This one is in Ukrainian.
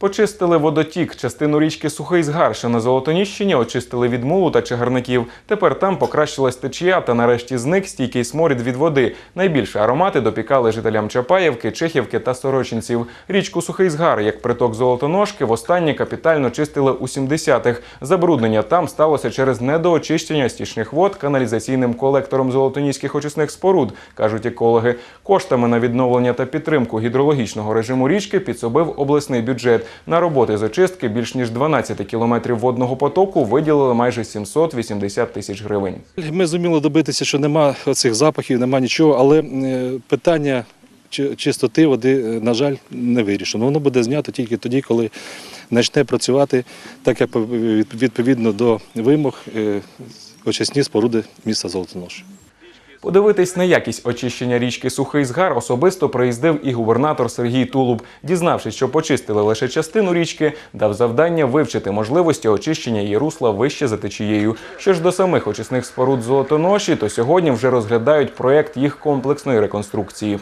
Почистили водотік, частину річки Сухий Згар, на Золотоніщині очистили від мулу та чагарників. Тепер там покращилась течія та нарешті зник стійкий сморід від води. Найбільше аромати допікали жителям Чапаєвки, Чехівки та Сорочинців. Річку Сухий Згар, як приток Золотоножки, востаннє капітально чистили у 70-х. Забруднення там сталося через недоочищення стічних вод каналізаційним колектором золотоніських очисних споруд, кажуть екологи. Коштами на відновлення та підтримку гідрологічного режиму річки підсобив обласний бюджет. На роботи з очистки більш ніж 12 кілометрів водного потоку виділили майже 780 тисяч гривень. Ми зуміли добитися, що нема цих запахів, нема нічого, але е, питання чистоти води, е, на жаль, не вирішено. Воно буде знято тільки тоді, коли почне працювати так, як відповідно до вимог е, очисні споруди міста Золотонош. Подивитись на якість очищення річки Сухий Згар особисто приїздив і губернатор Сергій Тулуб. Дізнавшись, що почистили лише частину річки, дав завдання вивчити можливості очищення її русла вище за течією. Що ж до самих очисних споруд золотоноші, то сьогодні вже розглядають проєкт їх комплексної реконструкції.